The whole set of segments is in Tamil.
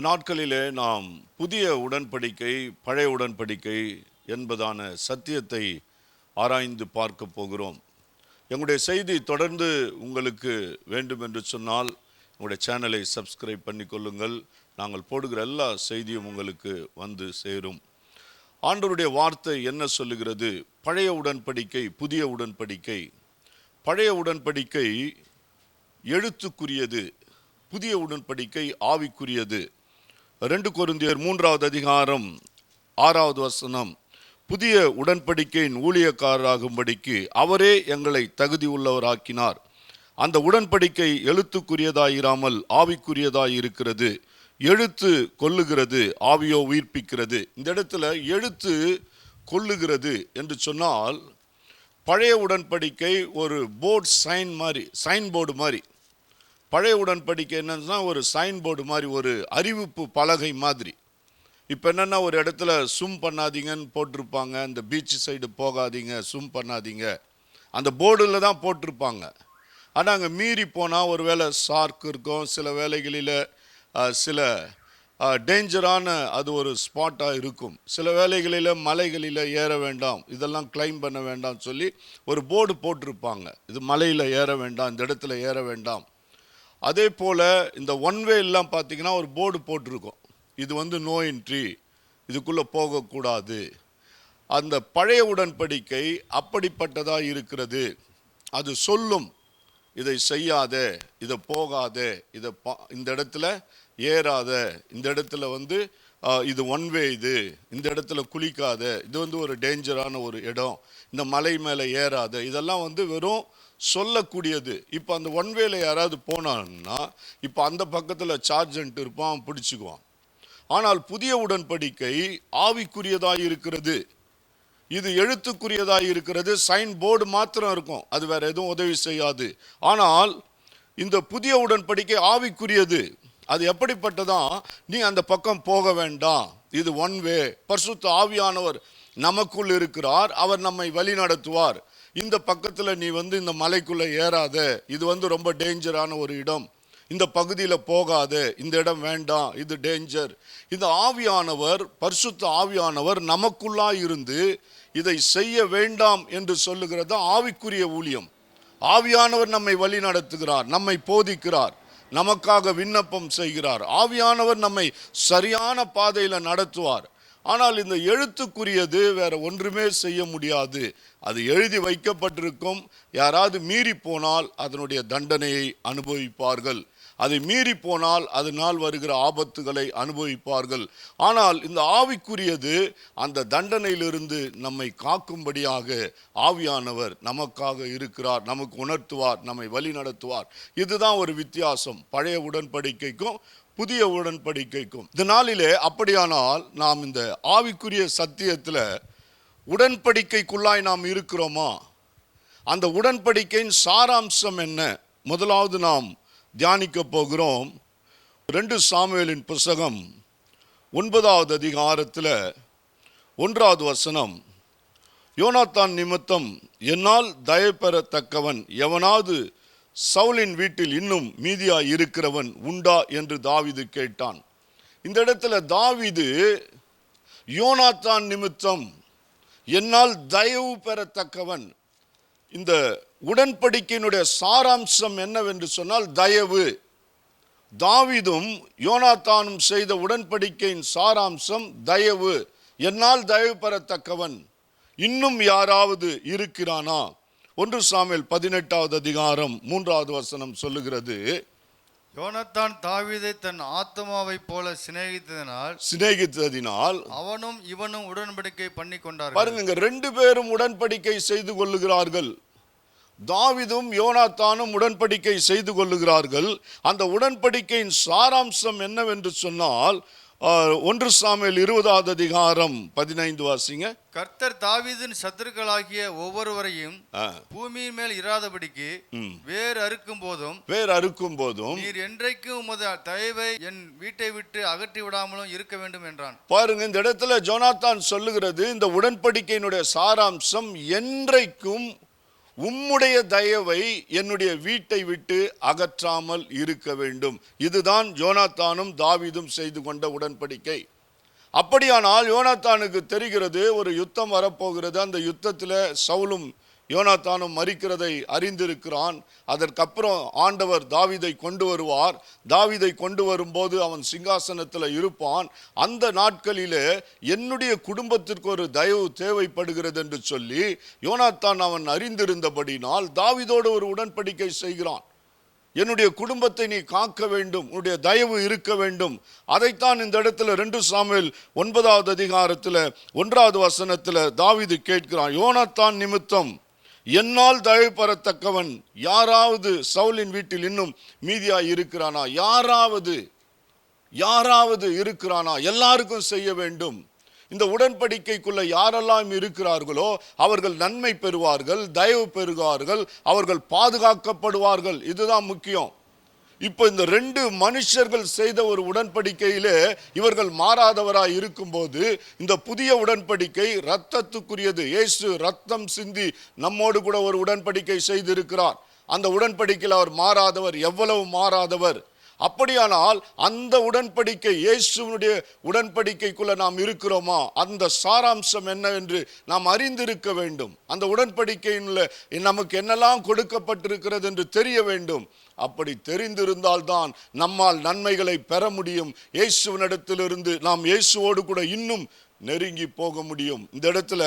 இந்த நாட்களிலே நாம் புதிய உடன்படிக்கை பழைய உடன்படிக்கை என்பதான சத்தியத்தை ஆராய்ந்து பார்க்க போகிறோம். எங்களுடைய செய்தி தொடர்ந்து உங்களுக்கு வேண்டும் என்று சொன்னால் எங்களுடைய சேனலை சப்ஸ்கிரைப் பண்ணிக்கொள்ளுங்கள் நாங்கள் போடுகிற எல்லா செய்தியும் உங்களுக்கு வந்து சேரும். ஆண்டவருடைய வார்த்தை என்ன சொல்லுகிறது? பழைய உடன்படிக்கை புதிய உடன்படிக்கை. பழைய உடன்படிக்கை எழுத்துக்குரியது புதிய உடன்படிக்கை ஆவிக்குரியது. ரெண்டு கொருந்தியர் மூன்றாவது அதிகாரம் ஆறாவது வசனம். புதிய உடன்படிக்கையின் ஊழியக்காரராகும்படிக்கு அவரே எங்களை தகுதி உள்ளவராக்கினார். அந்த உடன்படிக்கை எழுத்துக்குரியதாயிராமல் ஆவிக்குரியதாய் இருக்கிறது எழுத்து கொல்லுகிறது ஆவியோ உயிர்ப்பிக்கிறது. இந்த இடத்துல எழுத்து கொல்லுகிறது என்று சொன்னால் பழைய உடன்படிக்கை ஒரு போர்ட் சைன் மாதிரி சைன் போர்டு மாதிரி. பழைய உடன்படிக்கை என்னன்னா ஒரு சைன் போர்டு மாதிரி ஒரு அறிவிப்பு பலகை மாதிரி. இப்போ என்னென்னா ஒரு இடத்துல சும் பண்ணாதீங்கன்னு போட்டிருப்பாங்க. இந்த பீச் சைடு போகாதீங்க சும் பண்ணாதீங்க. அந்த போர்டில் தான் போட்டிருப்பாங்க. ஆனால் அங்கே மீறி போனால் ஒரு வேளை ஷார்க் இருக்கும். சில வேலைகளில் சில டேஞ்சரான அது ஒரு ஸ்பாட்டாக இருக்கும். சில வேலைகளில் மலைகளில் ஏற வேண்டாம். இதெல்லாம் கிளைம் பண்ண வேண்டாம் சொல்லி ஒரு போர்டு போட்டிருப்பாங்க. இது மலையில் ஏற வேண்டாம் இந்த இடத்துல ஏற வேண்டாம். அதே போல் இந்த ஒன் வே எல்லாம் பார்த்தீங்கன்னா ஒரு போர்டு போட்டிருக்கும். இது வந்து நோ என்ட்ரி இதுக்குள்ளே போகக்கூடாது. அந்த பழைய உடன்படிக்கை அப்படிப்பட்டதாக இருக்கிறது. அது சொல்லும். இதை செய்யாத இதை போகாத இதை பா இந்த இடத்துல ஏறாத இந்த இடத்துல வந்து இது ஒன் வே இது. இந்த இடத்துல குளிக்காத இது வந்து ஒரு டேஞ்சரான ஒரு இடம். இந்த மலை மேலே ஏறாத இதெல்லாம் வந்து வெறும் சொல்லக்கூடியது. இப்போ அந்த ஒன் வேல யாராவது போனான்னா இப்போ அந்த பக்கத்தில் சார்ஜன்ட் இருப்பான் பிடிச்சிக்குவான். ஆனால் புதிய உடன்படிக்கை ஆவிக்குரியதாக இருக்கிறது. இது எழுத்துக்குரியதாக இருக்கிறது. சைன் போர்டு மாத்திரம் இருக்கும். அது வேறு எதுவும் உதவி செய்யாது. ஆனால் இந்த புதிய உடன்படிக்கை ஆவிக்குரியது. அது எப்படிப்பட்டதான் நீ அந்த பக்கம் போக வேண்டாம். இது ஒன் வே பர்சுத்த ஆவியானவர் நமக்குள் இருக்கிறார். அவர் நம்மை வழி நடத்துவார். இந்த பக்கத்தில் நீ வந்து இந்த மலைக்குள்ளே ஏறாத. இது வந்து ரொம்ப டேஞ்சரான ஒரு இடம். இந்த பகுதியில் போகாது. இந்த இடம் வேண்டாம். இது டேஞ்சர். இந்த ஆவியானவர் பரிசுத்த ஆவியானவர் நமக்குள்ளாக இருந்து இதை செய்ய வேண்டாம் என்று சொல்லுகிறது ஆவிக்குரிய ஊழியம். ஆவியானவர் நம்மை வழி நடத்துகிறார். நம்மை போதிக்கிறார். நமக்காக விண்ணப்பம் செய்கிறார். ஆவியானவர் நம்மை சரியான பாதையில் நடத்துவார். ஆனால் இந்த எழுத்துக்குரியது வேற ஒன்றுமே செய்ய முடியாது. அது எழுதி வைக்கப்பட்டிருக்கும். யாராவது மீறி போனால் அதனுடைய தண்டனையை அனுபவிப்பார்கள். அதை மீறி போனால் அதனால் வருகிற ஆபத்துகளை அனுபவிப்பார்கள். ஆனால் இந்த ஆவிக்குரியது அந்த தண்டனையிலிருந்து நம்மை காக்கும்படியாக ஆவியானவர் நமக்காக இருக்கிறார் நமக்கு உணர்த்துவார் நம்மை வழி நடத்துவார். இதுதான் ஒரு வித்தியாசம். பழைய உடன்படிக்கைக்கும் புதிய உடன்படிக்கைக்கும். இந்த நாளிலே அப்படியானால் நாம் இந்த ஆவிக்குரிய சத்தியத்தில் உடன்படிக்கைக்குள்ளாய் நாம் இருக்கிறோமா? அந்த உடன்படிக்கையின் சாராம்சம் என்ன? முதலாவது நாம் தியானிக்க போகிறோம். ரெண்டு சாமுவேலின் புஸ்தகம் ஒன்பதாவது அதிகாரத்தில் ஒன்றாவது வசனம். யோனாத்தான் நிமித்தம் என்னால் தயவு பெறத்தக்கவன் எவனாவது சவுலின் வீட்டில் இன்னும் மீதியாக இருக்கிறவன் உண்டா? என்று தாவிது கேட்டான். இந்த இடத்துல தாவிது யோனாத்தான் நிமித்தம் என்னால் தயவு பெறத்தக்கவன். இந்த உடன்படிக்கையினுடைய சாராம்சம் என்னவென்று சொன்னால் தயவு. தாவீதும் யோனாத்தானும் செய்த உடன்படிக்கையின் சாராம்சம் தயவு. என்னால் தயவு பெறத்தக்கவன் இன்னும் யாராவது இருக்கிறானா? ஒன்று சாமுவேல் பதினெட்டாவது அதிகாரம் மூன்றாவது வசனம் சொல்லுகிறது. யோனத்தான் தாவீதை தன் ஆத்மாவைப் போல சிநேகித்ததினால் சிநேகித்ததினால் அவனும் இவனும் உடன்படிக்கை பண்ணி கொண்டார்கள் பாருங்க ரெண்டு பேரும் உடன்படிக்கை செய்து கொள்ளுகிறார்கள். தாவிதும் யோனாத்தானும் உடன்படிக்கை செய்து கொள்ளுகிறார்கள். அந்த உடன்படிக்கையின் சாராம்சம் என்னவென்று சொன்னால் ஒன்று சாமுவேல் இருபதாவது அதிகாரம் பதினைந்து வாசிங்க. கர்த்தர் தாவீதின் சத்துருக்களாகிய ஒவ்வொருவரையும் பூமியின் மேல் இராதபடிக்கு. வேர் அறுக்கும் போதும் வேர் அறுக்கும் போதும் நீர் என்றைக்கும் உமது தயவை என் வீட்டை விட்டு அகற்றி விடாமலும் இருக்க வேண்டும் என்றான். பாருங்க இந்த இடத்துல ஜோனாத்தான் சொல்லுகிறது இந்த உடன்படிக்கையினுடைய சாராம்சம் என்றைக்கும் உம்முடைய தயவை என்னுடைய வீட்டை விட்டு அகற்றாமல் இருக்க வேண்டும். இதுதான் யோனாத்தானும் தாவிதும் செய்து கொண்ட உடன்படிக்கை. அப்படியானால் யோனாத்தானுக்கு தெரிகிறது ஒரு யுத்தம் வரப்போகிறது. அந்த யுத்தத்தில் சவுலும் யோனாத்தானும் மறிக்கிறதை அறிந்திருக்கிறான். அதற்கப்புறம் ஆண்டவர் தாவிதை கொண்டு வருவார். தாவிதை கொண்டு வரும்போது அவன் சிங்காசனத்தில் இருப்பான். அந்த நாட்களிலே என்னுடைய குடும்பத்திற்கு ஒரு தயவு தேவைப்படுகிறது என்று சொல்லி யோனாத்தான் அவன் அறிந்திருந்தபடினால் தாவிதோடு ஒரு உடன்படிக்கை செய்கிறான். என்னுடைய குடும்பத்தை நீ காக்க வேண்டும் உன்னுடைய தயவு இருக்க வேண்டும். அதைத்தான் இந்த இடத்துல ரெண்டு சாமியில் ஒன்பதாவது அதிகாரத்தில் ஒன்றாவது வசனத்தில் தாவிது கேட்கிறான். யோனாத்தான் நிமித்தம் என்னால் தயவு பெறத்தக்கவன் யாராவது சவுலின் வீட்டில் இன்னும் மீதியாய் இருக்கிறானா? யாராவது யாராவது இருக்கிறானா? எல்லாருக்கும் செய்ய வேண்டும். இந்த உடன்படிக்கைக்குள்ள யாரெல்லாம் இருக்கிறார்களோ அவர்கள் நன்மை பெறுவார்கள் தயவு பெறுவார்கள் அவர்கள் பாதுகாக்கப்படுவார்கள். இதுதான் முக்கியம். இப்போ இந்த ரெண்டு மனுஷர்கள் செய்த ஒரு உடன்படிக்கையிலே இவர்கள் மாறாதவராய் இருக்கும்போது இந்த புதிய உடன்படிக்கை ரத்தத்துக்குரியது இயேசு ரத்தம் சிந்தி நம்மோடு கூட ஒரு உடன்படிக்கை செய்திருக்கிறார். அந்த உடன்படிக்கையில் அவர் மாறாதவர் எவ்வளவு மாறாதவர்? அப்படியானால் அந்த உடன்படிக்கை இயேசுவினுடைய உடன்படிக்கைக்குள்ள நாம் இருக்கிறோமா? அந்த சாராம்சம் என்ன என்று நாம் அறிந்திருக்க வேண்டும். அந்த உடன்படிக்கையினுள்ள நமக்கு என்னெல்லாம் கொடுக்கப்பட்டிருக்கிறது என்று தெரிய வேண்டும். அப்படி தெரிந்திருந்தால்தான் நம்மால் நன்மைகளை பெற முடியும். இயேசுவனிடத்திலிருந்து நாம் இயேசுவோடு கூட இன்னும் நெருங்கி போக முடியும். இந்த இடத்துல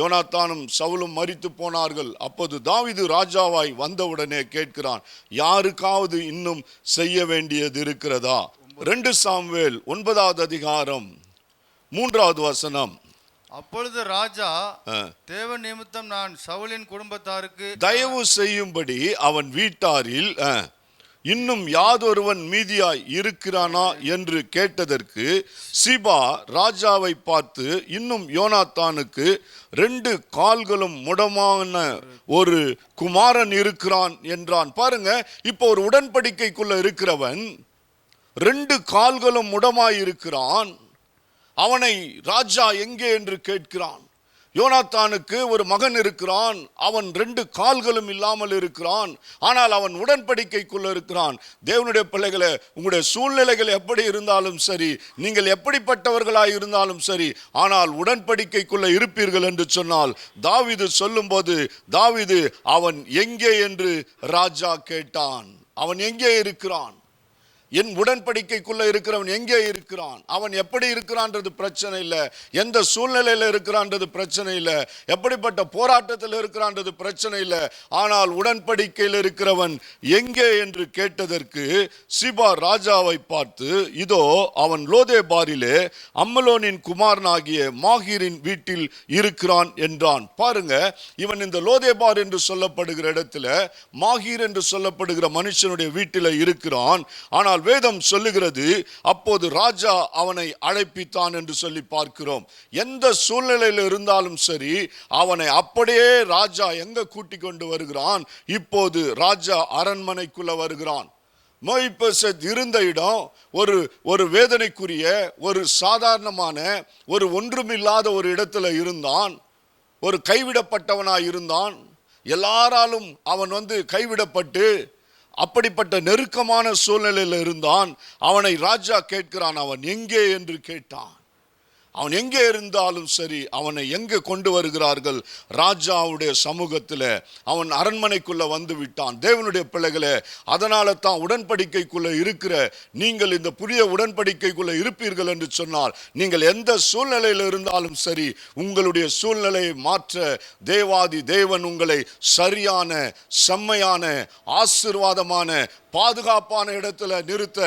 யோனாத்தானும் சவுலும் மறித்து போனார்கள். அப்போது தாவிது ராஜாவாய் வந்தவுடனே கேட்கிறான் யாருக்காவது இன்னும் செய்ய வேண்டியது இருக்கிறதா? ரெண்டு சாம்வேல் ஒன்பதாவது அதிகாரம் மூன்றாவது வசனம். அப்பொழுது ராஜா ஆ. தேவ நிமித்தம் நான் சவுலின் குடும்பத்தாருக்கு தயவு செய்யும்படி அவன் வீட்டாரில் இன்னும் யாதொருவன் மீதியாய் இருக்கிறானா என்று கேட்டதற்கு சிபா ராஜாவை பார்த்து இன்னும் யோனாத்தானுக்கு ரெண்டு கால்களும் முடமான ஒரு குமாரன் இருக்கிறான் என்றான் பாருங்க இப்போ ஒரு உடன்படிக்கைக்குள்ள இருக்கிறவன் ரெண்டு கால்களும் முடமாய் இருக்கிறான் அவனை ராஜா எங்கே என்று கேட்கிறான். யோனாத்தானுக்கு ஒரு மகன் இருக்கிறான். அவன் ரெண்டு கால்களும் இல்லாமல் இருக்கிறான். ஆனால் அவன் உடன்படிக்கைக்குள்ள இருக்கிறான். தேவனுடைய பிள்ளைகளை உங்களுடைய சூழ்நிலைகள் எப்படி இருந்தாலும் சரி நீங்கள் எப்படிப்பட்டவர்களாய் இருந்தாலும் சரி ஆனால் உடன்படிக்கைக்குள்ள இருப்பீர்கள் என்று சொன்னால் தாவிது சொல்லும்போது தாவிது அவன் எங்கே? என்று ராஜா கேட்டான். அவன் எங்கே இருக்கிறான்? என் உடன்படிக்கைக்குள்ள இருக்கிறவன் எங்கே இருக்கிறான்? அவன் எப்படி இருக்கிறான்றது பிரச்சனை இல்லை. எந்த சூழ்நிலையில் இருக்கிறான்றது பிரச்சனை இல்லை. எப்படிப்பட்ட போராட்டத்தில் இருக்கிறான்றது பிரச்சனை இல்லை. ஆனால் உடன்படிக்கையில் இருக்கிறவன் எங்கே என்று கேட்டதற்கு சிபா ராஜாவை பார்த்து இதோ அவன் லோதேபாரிலே அம்மலோனின் குமாரனாகிய மாஹீரின் வீட்டில் இருக்கிறான் என்றான். பாருங்க இவன் இந்த லோதேபார் என்று சொல்லப்படுகிற இடத்துல மாஹீர் என்று சொல்லப்படுகிற மனுஷனுடைய வீட்டில் இருக்கிறான். ஆனால் வேதம் சொல்லுகிறது அப்போது ராஜா அவனை அழைப்பித்தான் என்று சொல்லி பார்க்கிறோம். எந்த சூழ்நிலையில் இருந்தாலும் சரி அவனை அப்படியே ராஜா எங்க கூட்டி கொண்டு வருகிறான்? இப்போது ராஜா அரண்மனைக்குள்ள வருகிறான். மொய்பெசத் இருந்த இடம் ஒரு ஒரு வேதனைக்குரிய ஒரு சாதாரணமான ஒரு ஒன்றுமில்லாத ஒரு இடத்துல இருந்தான். ஒரு கைவிடப்பட்டவனாக இருந்தான். எல்லாராலும் அவன் வந்து கைவிடப்பட்டு அப்படிப்பட்ட நெருக்கமான சூழ்நிலையில் இருந்தான். அவனை ராஜா கேட்கிறான் அவன் எங்கே? என்று கேட்டான். அவன் எங்கே இருந்தாலும் சரி அவனை எங்கே கொண்டு வருகிறார்கள்? ராஜாவுடைய சமூகத்தில் அவன் அரண்மனைக்குள்ள வந்து விட்டான். தேவனுடைய பிள்ளைகளை அதனால தான் உடன்படிக்கைக்குள்ள இருக்கிற நீங்கள் இந்த புதிய உடன்படிக்கைக்குள்ள இருப்பீர்கள் என்று சொன்னால் நீங்கள் எந்த சூழ்நிலையில் இருந்தாலும் சரி உங்களுடைய சூழ்நிலையை மாற்ற தேவாதி தேவன் உங்களை சரியான செம்மையான ஆசிர்வாதமான பாதுகாப்பான இடத்துல நிறுத்த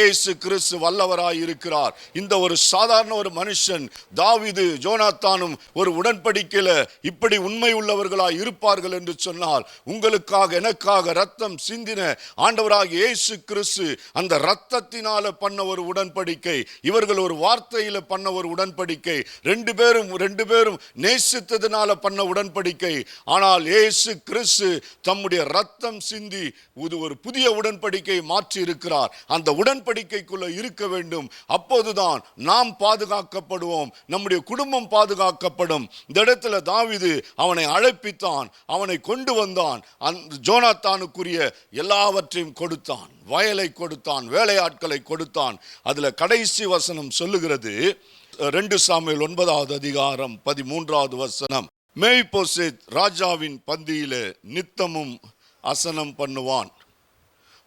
ஏசு கிறிஸ்து வல்லவராய் இருக்கிறார் இந்த ஒரு சாதாரண ஒரு மனுஷன் மனுஷன் தாவிது ஜோனாத்தானும் ஒரு உடன்படிக்கையில் இப்படி உண்மை உள்ளவர்களாய் இருப்பார்கள் என்று சொன்னால் உங்களுக்காக எனக்காக ரத்தம் சிந்தின ஆண்டவராக இயேசு கிறிஸ்து அந்த ரத்தத்தினால பண்ண ஒரு உடன்படிக்கை இவர்கள் ஒரு வார்த்தையில பண்ண ஒரு உடன்படிக்கை ரெண்டு பேரும் ரெண்டு பேரும் நேசித்ததுனால பண்ண உடன்படிக்கை. ஆனால் இயேசு கிறிஸ்து தம்முடைய ரத்தம் சிந்தி இது ஒரு புதிய உடன்படிக்கை மாற்றி இருக்கிறார். அந்த உடன்படிக்கைக்குள்ள இருக்க வேண்டும். அப்போதுதான் நாம் பாதுகாக்கப்படும். பாதுகாக்கப்படுவோம் நம்முடைய குடும்பம் பாதுகாக்கப்படும். இந்த இடத்துல தாவிது அவனை அழைப்பித்தான் அவனை கொண்டு வந்தான். அந் ஜோனாத்தானுக்குரிய எல்லாவற்றையும் கொடுத்தான். வயலை கொடுத்தான் வேலையாட்களை கொடுத்தான். அதில் கடைசி வசனம் சொல்லுகிறது. ரெண்டு சாமியில் ஒன்பதாவது அதிகாரம் பதிமூன்றாவது வசனம். மேய்போசித் ராஜாவின் பந்தியிலே நித்தமும் அசனம் பண்ணுவான்.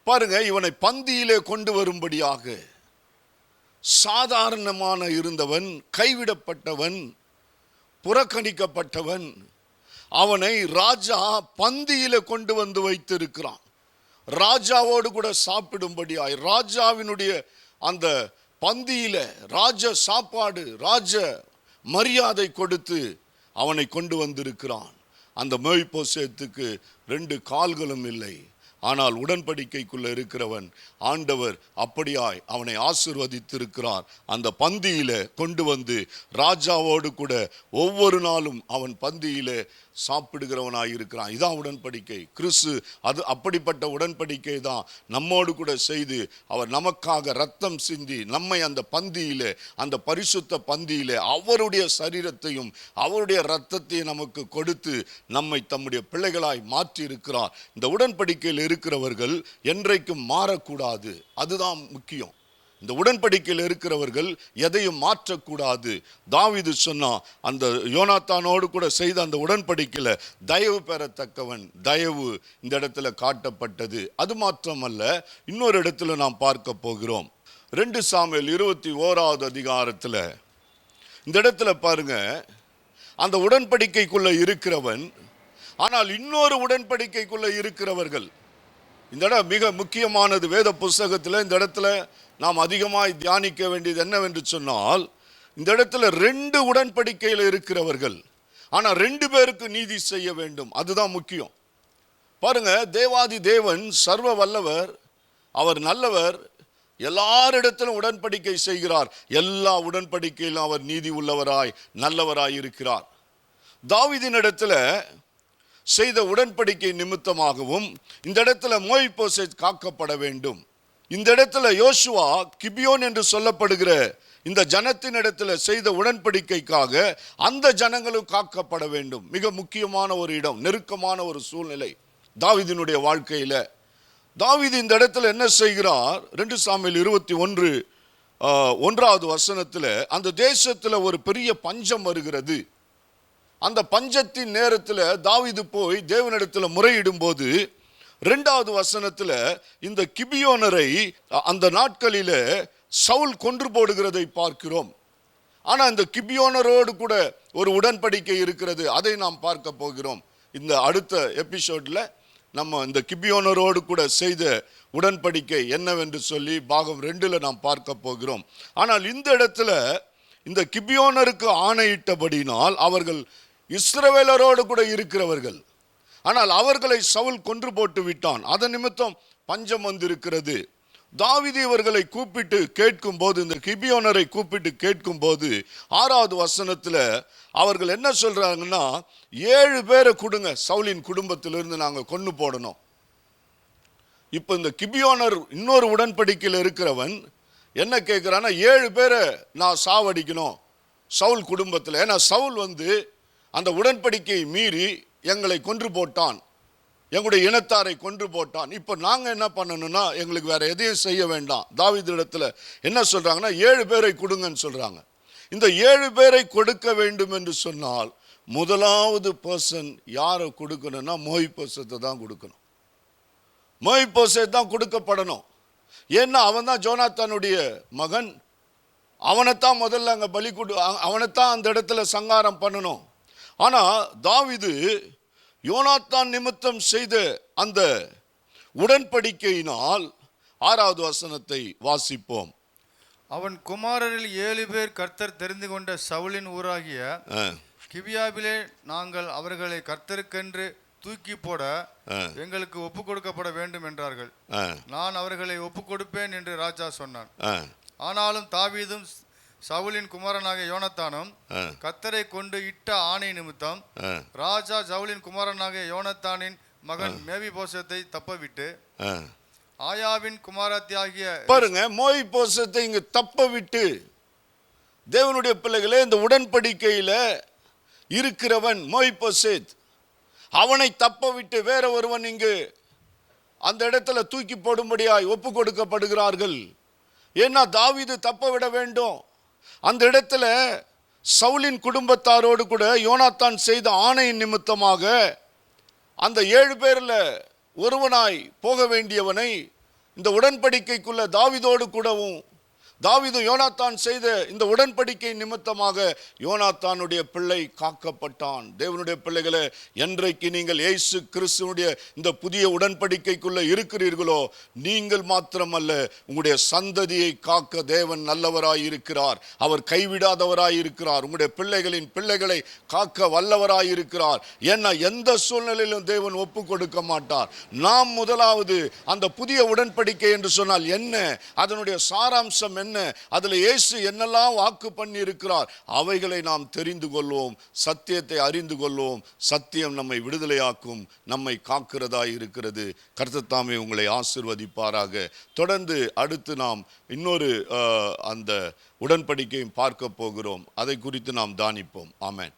பாருங்க இவனை பந்தியிலே கொண்டு வரும்படியாக சாதாரணமான இருந்தவன் கைவிடப்பட்டவன் புறக்கணிக்கப்பட்டவன் அவனை ராஜா பந்தியில் கொண்டு வந்து வைத்திருக்கிறான். ராஜாவோடு கூட சாப்பிடும்படியாய் ராஜாவினுடைய அந்த பந்தியில் ராஜ சாப்பாடு ராஜ மரியாதை கொடுத்து அவனை கொண்டு வந்திருக்கிறான். அந்த மேய்ப்போசேத்துக்கு ரெண்டு கால்களும் இல்லை. ஆனால் உடன்படிக்கைக்குள்ள இருக்கிறவன் ஆண்டவர் அப்படியாய் அவனை ஆசிர்வதித்திருக்கிறார். அந்த பந்தியில கொண்டு வந்து ராஜாவோடு கூட ஒவ்வொரு நாளும் அவன் பந்தியில சாப்பிடுகிறவனாய் இருக்கிறான் இதான் உடன்படிக்கை. கிறிஸ்து அது அப்படிப்பட்ட உடன்படிக்கை தான் நம்மோடு கூட செய்து அவர் நமக்காக ரத்தம் சிந்தி நம்மை அந்த பந்தியிலே அந்த பரிசுத்த பந்தியிலே அவருடைய சரீரத்தையும் அவருடைய ரத்தத்தையும் நமக்கு கொடுத்து நம்மை தம்முடைய பிள்ளைகளாய் மாற்றி இருக்கிறார் இந்த உடன்படிக்கையில் இருக்கிறவர்கள் என்றைக்கும் மாறக்கூடாது. அதுதான் முக்கியம். இந்த உடன்படிக்கையில் இருக்கிறவர்கள் எதையும் மாற்றக்கூடாது. தாவிது சொன்னான் அந்த யோனாத்தானோடு கூட செய்த அந்த உடன்படிக்கையில் தயவு பெறத்தக்கவன் தயவு இந்த இடத்துல காட்டப்பட்டது. அது மாத்திரமல்ல இன்னொரு இடத்துல நாம் பார்க்க போகிறோம். ரெண்டு சாமியல் இருபத்தி ஓராவது அதிகாரத்தில் இந்த இடத்துல பாருங்க அந்த உடன்படிக்கைக்குள்ளே இருக்கிறவன் ஆனால் இன்னொரு உடன்படிக்கைக்குள்ளே இருக்கிறவர்கள் இந்த இடம் மிக முக்கியமானது. வேத புஸ்தகத்தில் இந்த இடத்துல நாம் அதிகமாய் தியானிக்க வேண்டியது என்னவென்று சொன்னால் இந்த இடத்துல ரெண்டு உடன்படிக்கையில் இருக்கிறவர்கள். ஆனால் ரெண்டு பேருக்கு நீதி செய்ய வேண்டும். அதுதான் முக்கியம். பாருங்க தேவாதி தேவன் சர்வ வல்லவர் அவர் நல்லவர் எல்லாரிடத்திலும் உடன்படிக்கை செய்கிறார். எல்லா உடன்படிக்கையிலும் அவர் நீதி உள்ளவராய் நல்லவராய் இருக்கிறார். தாவிதின் இடத்துல செய்த உடன்படிக்கை நிமித்தமாகவும் இந்த இடத்துல மோய்போசை காக்கப்பட வேண்டும். இந்த இடத்துல யோசுவா கிபியோன் என்று சொல்லப்படுகிற இந்த ஜனத்தின் இடத்துல செய்த உடன்படிக்கைக்காக அந்த ஜனங்களும் காக்கப்பட வேண்டும். மிக முக்கியமான ஒரு இடம் நெருக்கமான ஒரு சூழ்நிலை தாவீதினுடைய வாழ்க்கையில. தாவிது இந்த இடத்துல என்ன செய்கிறார்? ரெண்டு சாமியில் இருபத்தி ஒன்று ஒன்றாவது வசனத்தில் அந்த தேசத்தில் ஒரு பெரிய பஞ்சம் வருகிறது. அந்த பஞ்சத்தின் நேரத்தில் தாவிது போய் தேவனிடத்தில் முறையிடும் போது ரெண்டாவது வசனத்தில் இந்த கிபியோனரை அந்த நாட்களில் சவுல் கொன்று போடுகிறதை பார்க்கிறோம். ஆனால் இந்த கிபியோனரோடு கூட ஒரு உடன்படிக்கை இருக்கிறது. அதை நாம் பார்க்க போகிறோம். இந்த அடுத்த எபிசோடில் நம்ம இந்த கிபியோனரோடு கூட செய்த உடன்படிக்கை என்னவென்று சொல்லி பாகம் ரெண்டில் நாம் பார்க்க போகிறோம். ஆனால் இந்த இடத்துல இந்த கிபியோனருக்கு ஆணையிட்டபடினால் அவர்கள் இஸ்ரவேலரோடு கூட இருக்கிறவர்கள் ஆனால் அவர்களை சவுல் கொன்று போட்டு விட்டான். அதன் நிமித்தம் பஞ்சம் வந்திருக்கிறது. தாவிதி இவர்களை கூப்பிட்டு கேட்கும்போது இந்த கிபியோனரை கூப்பிட்டு கேட்கும்போது ஆறாவது வசனத்தில் அவர்கள் என்ன சொல்கிறாங்கன்னா ஏழு பேரை கொடுங்க சவுலின் குடும்பத்திலிருந்து நாங்கள் கொன்று போடணும். இப்போ இந்த கிபியோனர் இன்னொரு உடன்படிக்கையில் இருக்கிறவன் என்ன கேட்குறான்னா ஏழு பேரை நான் சாவடிக்கணும் சவுல் குடும்பத்தில். ஏன்னா சவுல் வந்து அந்த உடன்படிக்கையை மீறி எங்களை கொன்று போட்டான். எங்களுடைய இனத்தாரை கொன்று போட்டான். இப்போ நாங்கள் என்ன பண்ணணும்னா எங்களுக்கு வேறு எதையும் செய்ய வேண்டாம். தாவீது இடத்துல என்ன சொல்கிறாங்கன்னா ஏழு பேரை கொடுங்கன்னு சொல்கிறாங்க இந்த ஏழு பேரை கொடுக்க வேண்டும் என்று சொன்னால் முதலாவது பர்சன் யாரை கொடுக்கணும்னா மோய் பர்சத்தை தான் கொடுக்கணும். மோய்போசே தான் கொடுக்கப்படணும். ஏன்னா அவன் தான் ஜோனாத்தானுடைய மகன். அவனைத்தான் முதல்ல அங்கே பலி கொடு அவனைத்தான் அந்த இடத்துல சங்காரம் பண்ணணும். ஆனால் தாவிது யோனாத்தான் நிமித்தம் செய்த அந்த உடன்படிக்கையினால் ஆறாவது வசனத்தை வாசிப்போம். அவன் குமாரரில் ஏழு பேர் கர்த்தர் தெரிந்து கொண்ட சவுலின் ஊராகிய அஹ், கிபியாவிலே நாங்கள் அவர்களை கர்த்தருக்கென்று தூக்கி போட எங்களுக்கு ஒப்பு கொடுக்கப்பட வேண்டும் என்றார்கள். நான் அவர்களை ஒப்பு கொடுப்பேன் என்று ராஜா சொன்னான். ஆனாலும் தாவீதும் சவுலின் குமாரனாகிய யோனத்தானும் அஹ், கர்த்தரை கொண்டு இட்ட ஆணை நிமித்தம் ராஜா சவுலின் குமாரனாகிய யோனத்தானின் மகன் மேவி போசத்தை தப்பவிட்டு. ஆயாவின் குமாரத்தியாகிய பாருங்க மோய் போசத்தை இங்க தப்ப விட்டு தேவனுடைய பிள்ளைகளே இந்த உடன்படிக்கையில இருக்கிறவன் மொய்போசேத் அவனை தப்ப விட்டு வேற ஒருவன் இங்கு அந்த இடத்துல தூக்கி போடும்படியாய் ஒப்பு கொடுக்கப்படுகிறார்கள் ஏன்னா தாவீது தப்ப விட வேண்டும். அந்த இடத்துல சவுலின் குடும்பத்தாரோடு கூட யோனாத்தான் செய்த ஆணையின் நிமித்தமாக அந்த ஏழு பேர்ல ஒருவனாய் போக வேண்டியவனை இந்த உடன்படிக்கைக்குள்ள தாவிதோடு கூடவும் தாவீது யோனாத்தான் செய்த இந்த உடன்படிக்கை நிமித்தமாக யோனாத்தானுடைய பிள்ளை காக்கப்பட்டான். தேவனுடைய பிள்ளைகளை என்றைக்கு நீங்கள் இயேசு கிறிஸ்துவனுடைய இந்த புதிய உடன்படிக்கைக்குள்ளே இருக்கிறீர்களோ நீங்கள் மாத்திரமல்ல உங்களுடைய சந்ததியை காக்க தேவன் நல்லவராய் இருக்கிறார். அவர் கைவிடாதவராய் இருக்கிறார். உங்களுடைய பிள்ளைகளின் பிள்ளைகளை காக்க வல்லவராய் இருக்கிறார். என்ன எந்த சூழ்நிலையிலும் தேவன் ஒப்பு கொடுக்க மாட்டார். நாம் முதலாவது அந்த புதிய உடன்படிக்கை என்று சொன்னால் என்ன? அதனுடைய சாராம்சம் என்ன? அதில் இயேசு என்னெல்லாம் வாக்கு பண்ணி இருக்கிறார் அவைகளை நாம் தெரிந்து கொள்வோம் சத்தியத்தை அறிந்து கொள்வோம். சத்தியம் நம்மை விடுதலையாக்கும் நம்மை காக்கிறதாய் இருக்கிறது. கர்த்தத்தாமே உங்களை ஆசிர்வதிப்பாராக. தொடர்ந்து அடுத்து நாம் இன்னொரு அஹ், அந்த உடன்படிக்கையும் பார்க்க போகிறோம். அதை குறித்து நாம் தானிப்போம் ஆமேன்.